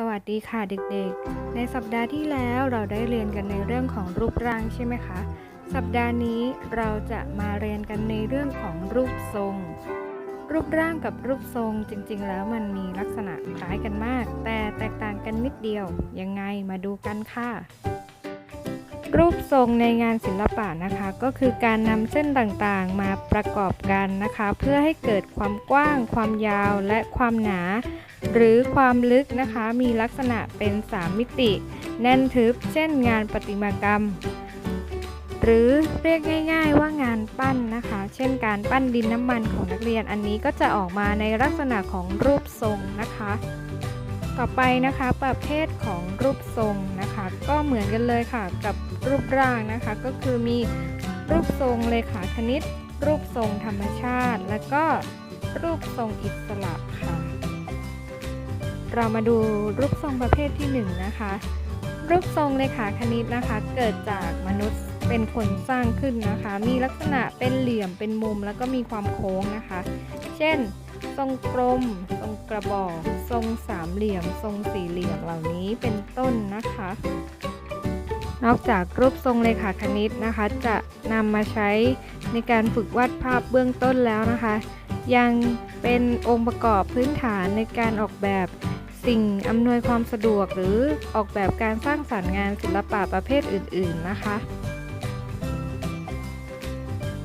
สวัสดีค่ะเด็กๆ ในสัปดาห์ที่แล้วเราได้เรียนกันในเรื่องของรูปร่างใช่ไหมคะ สัปดาห์นี้เราจะมาเรียนกันในเรื่องของรูปทรง รูปร่างกับรูปทรงจริงๆ แล้วมันมีลักษณะคล้ายกันมาก แต่แตกต่างกันนิดเดียว ยังไงมาดูกันค่ะ รูปทรงในงานศิลปะนะคะ ก็คือการนำเส้นต่างๆมาประกอบกันนะคะ เพื่อให้เกิดความกว้าง ความยาวและความหนา หรือความลึกนะคะมีลักษณะเป็น 3 มิติ แน่นทึบ เช่นงานประติมากรรม หรือเรียกง่ายๆว่างานปั้นนะคะ เช่นการปั้นดินน้ำมันของนักเรียนอันนี้ก็จะออกมาในลักษณะของรูปทรงนะคะ ต่อไปนะคะประเภทของรูปทรงนะคะ ก็เหมือนกันเลยค่ะกับรูปร่างนะคะ ก็คือมีรูปทรงเลขาคณิต รูปทรงธรรมชาติ และก็รูปทรงอิสระค่ะ เรามาดูรูปทรงประเภทที่1นงนะคะ รูปทรงเลขาคณิตนะคะ เกิดจากมนุษย์เป็นคนสร้างขึ้นนะคะ มีลักษณะเป็นเหลี่ยมเป็นมุมแล้วก็มีความโค้งนะคะ เช่น ทรงกลม ทรงกระบอกทรงสามเหลี่ยม ทรงสี่เหลี่ยมเหล่านี้เป็นต้นนะคะ นอกจากรูปทรงเลขาคณิตนะคะ จะนำมาใช้ในการฝึกวาดภาพเบื้องต้นแล้วนะคะ ยังเป็นองค์ประกอบพื้นฐานในการออกแบบ สิ่งอำนวยความสะดวกหรือออกแบบการสร้างสรรค์งานศิลปะประเภทอื่น ๆนะคะ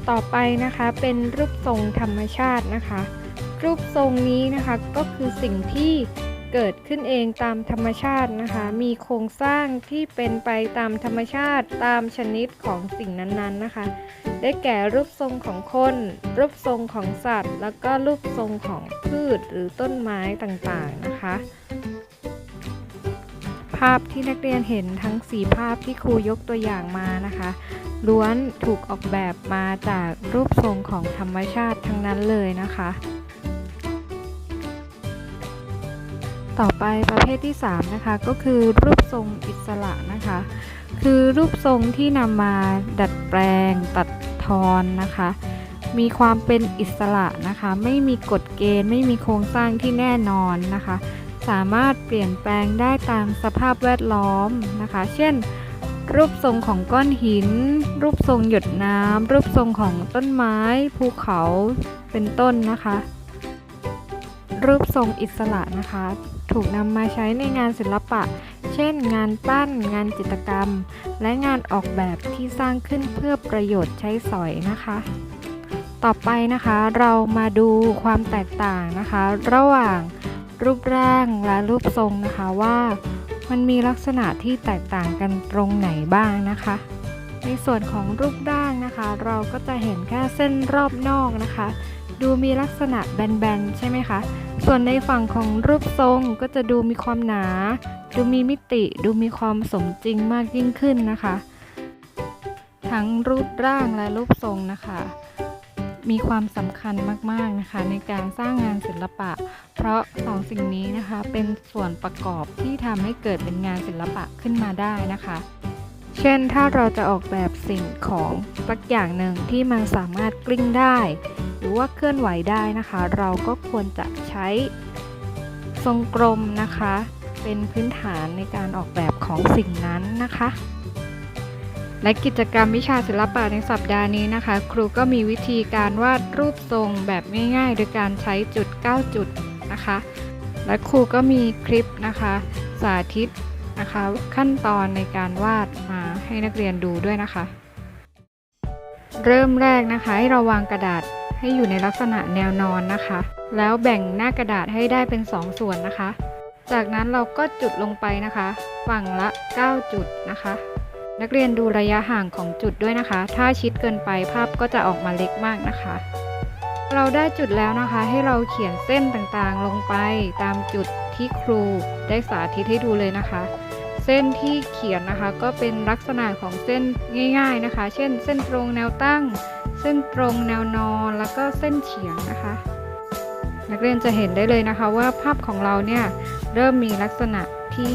ต่อไปนะคะเป็นรูปทรงธรรมชาตินะคะ รูปทรงนี้นะคะก็คือสิ่งที่ เกิดขึ้นเองตามธรรมชาตินะคะ มีโครงสร้างที่เป็นไปตามธรรมชาติตามชนิดของสิ่งนั้นๆนะคะ ได้แก่รูปทรงของคน รูปทรงของสัตว์ แล้วก็รูปทรงของพืชหรือต้นไม้ต่างๆนะคะ ภาพที่นักเรียนเห็นทั้ง 4 ภาพที่ครูยกตัวอย่างมานะคะล้วนถูกออกแบบมาจากรูปทรงของธรรมชาติทั้งนั้นเลยนะคะ ต่อไปประเภทที่ 3 นะคะ ก็คือรูปทรงอิสระนะคะ คือรูปทรงที่นำมาดัดแปลง ตัดทอนนะคะ มีความเป็นอิสระนะคะ ไม่มีกฎเกณฑ์ ไม่มีโครงสร้างที่แน่นอนนะคะ สามารถเปลี่ยนแปลงได้ตามสภาพแวดล้อมนะคะ เช่น รูปทรงของก้อนหิน รูปทรงหยดน้ำรูปทรงของต้นไม้ ภูเขาเป็นต้นนะคะ รูปทรงอิสระนะคะ ถูกนำมาใช้ในงานศิลปะ เช่น งานปั้น งานจิตรกรรม และงานออกแบบที่สร้างขึ้นเพื่อประโยชน์ใช้สอยนะคะ ต่อไปนะคะเรามาดูความแตกต่างนะคะ ระหว่างรูปร่างและรูปทรงนะคะว่ามันมีลักษณะที่แตกต่างกันตรงไหนบ้างนะคะ ในส่วนของรูปร่างนะคะ เราก็จะเห็นแค่เส้นรอบนอกนะคะ ดูมีลักษณะแบนๆ ใช่ไหมคะ ส่วนในฝั่งของรูปทรงก็จะดูมีความหนา ดูมีมิติ ดูมีความสมจริงมากยิ่งขึ้นนะคะ ทั้งรูปร่างและรูปทรงนะคะ มีความสำคัญมากๆนะคะ ในการสร้างงานศิลปะ เพราะสองสิ่งนี้นะคะเป็นส่วนประกอบที่ทำให้เกิดเป็นงานศิลปะขึ้นมาได้นะคะ เช่นถ้าเราจะออกแบบสิ่งของสักอย่างหนึ่งที่มันสามารถกลิ้งได้ หรือว่าเคลื่อนไหวได้นะคะ เราก็ควรจะใช้ทรงกลมนะคะ เป็นพื้นฐานในการออกแบบของสิ่งนั้นนะคะ และกิจกรรมวิชาศิลปะในสัปดาห์นี้นะคะ ครูก็มีวิธีการวาดรูปทรงแบบง่ายๆ โดยการใช้จุด 9 จุดนะคะ และครูก็มีคลิปนะคะ สาธิต นะคะ ขั้นตอนในการวาดมาให้นักเรียนดูด้วยนะคะ เริ่มแรกนะคะให้เราวางกระดาษให้อยู่ในลักษณะแนวนอนนะคะ แล้วแบ่งหน้ากระดาษให้ได้เป็น 2 ส่วนนะคะ จากนั้นเราก็จุดลงไปนะคะ ฝั่งละ 9 จุดนะคะ นักเรียนดูระยะห่างของจุดด้วยนะคะ ถ้าชิดเกินไปภาพก็จะออกมาเล็กมากนะคะเราได้จุดแล้วนะคะให้เราเขียนเส้นต่างๆลงไปตามจุดที่ครูได้สาธิตให้ดูเลยนะคะ เส้นที่เขียนนะคะ ก็เป็นลักษณะของเส้นง่ายๆนะคะ เช่น เส้นตรงแนวตั้ง เส้นตรงแนวนอนแล้วก็เส้นเฉียงนะคะ นักเรียนจะเห็นได้เลยนะคะว่าภาพของเราเนี่ยเริ่มมีลักษณะที่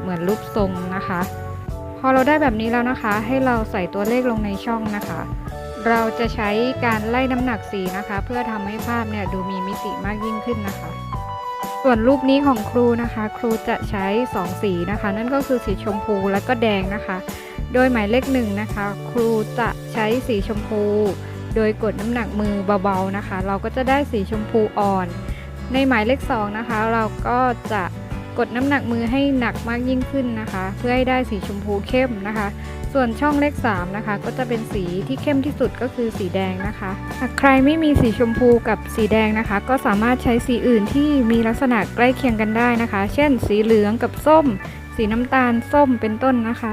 เหมือนรูปทรงนะคะ พอเราได้แบบนี้แล้วนะคะ ให้เราใส่ตัวเลขลงในช่องนะคะ เราจะใช้การไล่น้ำหนักสีนะคะ เพื่อทำให้ภาพเนี่ยดูมีมิติมากยิ่งขึ้นนะคะ ส่วนรูปนี้ของครูนะคะ ครูจะใช้ 2 สีนะคะ นั่นก็คือสีชมพูและก็แดงนะคะ โดยหมายเลขหนึ่งนะคะ ครูจะใช้สีชมพู โดยกดน้ำหนักมือเบาๆนะคะ เราก็จะได้สีชมพูอ่อน ในหมายเลขสองนะคะ เราก็จะ กดน้ำหนักมือให้หนักมากยิ่งขึ้นนะคะ เพื่อให้ได้สีชมพูเข้มนะคะ ส่วนช่องเลข3นะคะ ก็จะเป็นสีที่เข้มที่สุดก็คือสีแดงนะคะหากใครไม่มีสีชมพูกับสีแดงนะคะ ก็สามารถใช้สีอื่นที่มีลักษณะใกล้เคียงกันได้นะคะ เช่น สีเหลืองกับส้ม สีน้ำตาลส้มเป็นต้นนะคะ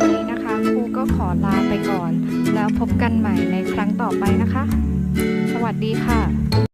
วันนี้นะคะครูก็ขอลาไปก่อน แล้วพบกันใหม่ในครั้งต่อไปนะคะ สวัสดีค่ะ